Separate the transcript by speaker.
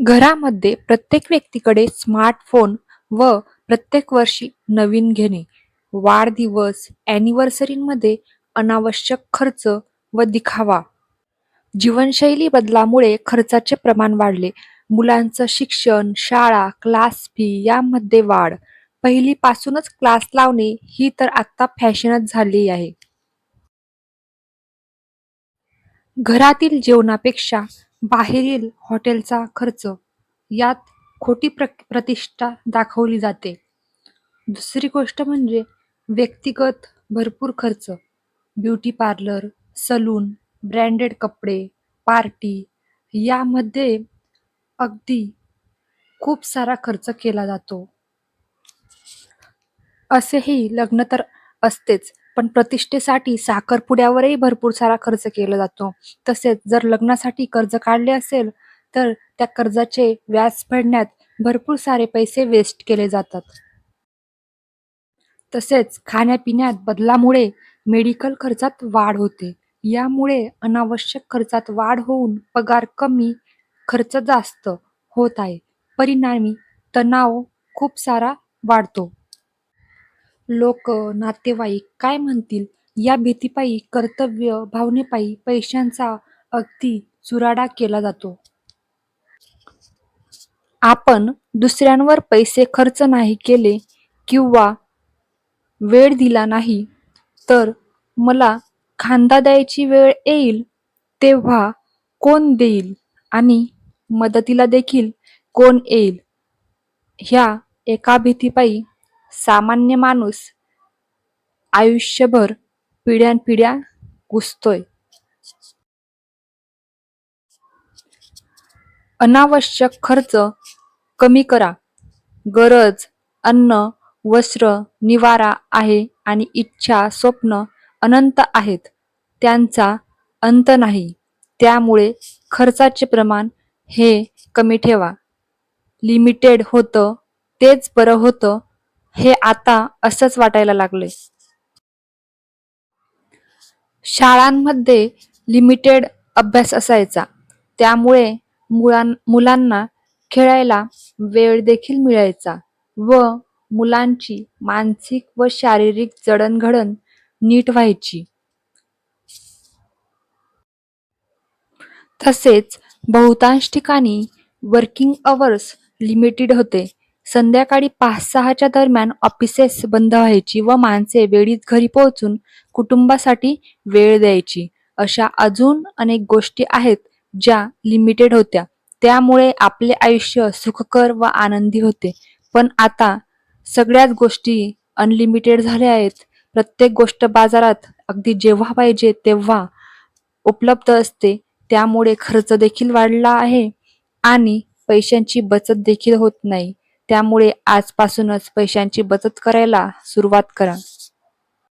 Speaker 1: घरामध्ये प्रत्येक व्यक्तीकडे स्मार्टफोन व प्रत्येक वर्षी नवीन घेणे, वाढदिवस, अॅनिव्हर्सरीमध्ये अनावश्यक खर्च व दिखावा. जीवनशैली बदलामुळे खर्चाचे प्रमाण वाढले. मुलांचं शिक्षण, शाळा, क्लास फी यामध्ये वाढ. पहिलीपासूनच क्लास लावणे ही तर आत्ता फॅशनच झाली आहे. घरातील जेवणापेक्षा बाहेरील हॉटेलचा खर्च यात खोटी प्र प्रतिष्ठा दाखवली जाते. दुसरी गोष्ट म्हणजे व्यक्तिगत भरपूर खर्च. ब्युटी पार्लर, सलून, ब्रँडेड कपडे, पार्टी यामध्ये अगदी खूप सारा खर्च केला जातो. असेही लग्न तर असतेच, पण प्रतिष्ठेसाठी साखरपुड्यावरही भरपूर सारा खर्च केला जातो. तसेच जर लग्नासाठी कर्ज काढले असेल, तर त्या कर्जाचे व्याज फेडण्यात भरपूर सारे पैसे वेस्ट केले जातात. तसेच खाण्यापिण्यात बदलामुळे मेडिकल खर्चात वाढ होते. यामुळे अनावश्यक खर्चात वाढ होऊन पगार कमी, खर्च जास्त होत आहे. परिणामी तणाव खूप सारा वाढतो. लोक, नातेवाईक काय म्हणतील या भीतीपायी, कर्तव्य भावनेपायी पैशांचा अगदी चुराडा केला जातो. आपण दुसऱ्यांवर पैसे खर्च नाही केले किंवा वेळ दिला नाही, तर मला खांदा द्यायची वेळ येईल तेव्हा कोण देईल आणि मदतीला देखील कोण येईल ह्या एका भीतीपायी सामान्य माणूस आयुष्यभर पिढ्यानपिढ्या घुसतोय अनावश्यक खर्च कमी करा. गरज, अन्न, वस्त्र, निवारा आहे आणि इच्छा, स्वप्न अनंत आहेत. त्यांचा अंत नाही. त्यामुळे खर्चाचे प्रमाण हे कमी ठेवा. लिमिटेड होतं तेच बरं होतं हे आता असंच वाटायला लागले शाळांमध्ये लिमिटेड अभ्यास असायचा. त्यामुळे मुलांना खेळायला वेळ देखील मिळायचा व मुलांची मानसिक व शारीरिक जडणघडण नीट व्हायची. तसेच बहुतांश ठिकाणी वर्किंग अवर्स लिमिटेड होते. संध्याकाळी पाच-सहाच्या दरम्यान ऑफिसेस बंद व्हायची व माणसे वेळीच घरी पोहोचून कुटुंबासाठी वेळ द्यायची. अशा अजून अनेक गोष्टी आहेत ज्या लिमिटेड होत्या. त्यामुळे आपले आयुष्य सुखकर व आनंदी होते. पण आता सगळ्याच गोष्टी अनलिमिटेड झाल्या आहेत. प्रत्येक गोष्ट बाजारात अगदी जेव्हा पाहिजे तेव्हा उपलब्ध असते. त्यामुळे खर्च देखील वाढला आहे आणि पैशांची बचत देखील होत नाही. त्यामुळे आजपासूनच पैशांची बचत करायला सुरुवात करा.